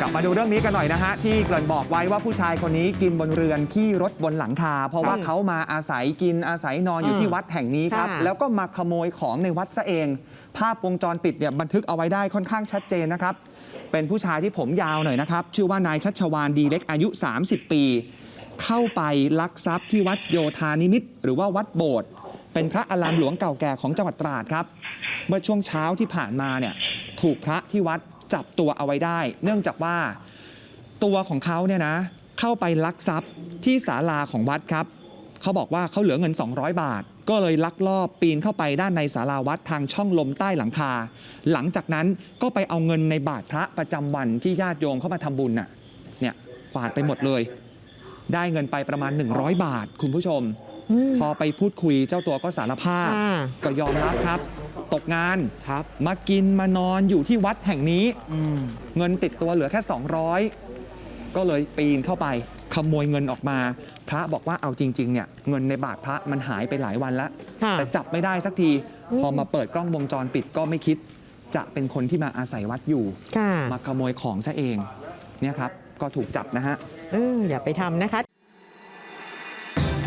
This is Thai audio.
กลับมาดูเรื่องนี้กันหน่อยนะฮะ ที่เกริ่นบอกไว้ว่าผู้ชายคนนี้กินบนเรือนขี้รถบนหลังคา เพราะว่าเขามาอาศัยกินอาศัยนอนอยู่ที่วัดแห่งนี้ครับค่ะแล้วก็มาขโมยของในวัดซะเอง ภาพวงจรปิดเนี่ยบันทึกเอาไว้ได้ค่อนข้างชัดเจนนะครับ เป็นผู้ชายที่ผมยาวหน่อยนะครับ ชื่อว่านายชัชวานดีเล็กอายุ 30 ปี เข้าไปลักทรัพย์ที่วัดโยธานิมิตรหรือว่าวัดโบสถ์เป็นพระอารามหลวงเก่าแก่ของจังหวัดตราดครับ เมื่อช่วงเช้าที่ผ่านมาเนี่ยถูกพระที่วัด จับตัวเอาไว้ได้ เนื่องจากว่าตัวของเขาเนี่ยนะเข้าไปลักทรัพย์ที่ศาลาของวัดครับ เขาบอกว่าเขาเหลือเงิน 200 บาท ก็เลยลักลอบปีนเข้าไปด้านในศาลาวัดทางช่องลมใต้หลังคา หลังจากนั้นก็ไปเอาเงินในบาทพระประจำวันที่ญาติโยมเข้ามาทำบุญน่ะเนี่ยกวาดไปหมดเลย ได้เงินไปประมาณ 100 บาท คุณผู้ชม พอไปพูดคุยเจ้าตัวก็สารภาพค่ะก็ยอมรับครับ ตกงานครับ มากินมานอนอยู่ที่วัดแห่งนี้อืมเงินติดตัวเหลือแค่ 200 ก็เลยปีนเข้าไปขโมยเงินออกมา พระบอกว่าเอาจริง ๆ เนี่ย เงินในบาทพระมันหายไปหลายวันแล้วค่ะแต่จับไม่ได้สักทีอืมพอมาเปิดกล้องวงจรปิดก็ไม่คิด จะเป็นคนที่มาอาศัยวัดอยู่ค่ะมาขโมยของซะเอง เนี่ยครับก็ถูกจับนะฮะเอออย่าไปทำนะคะส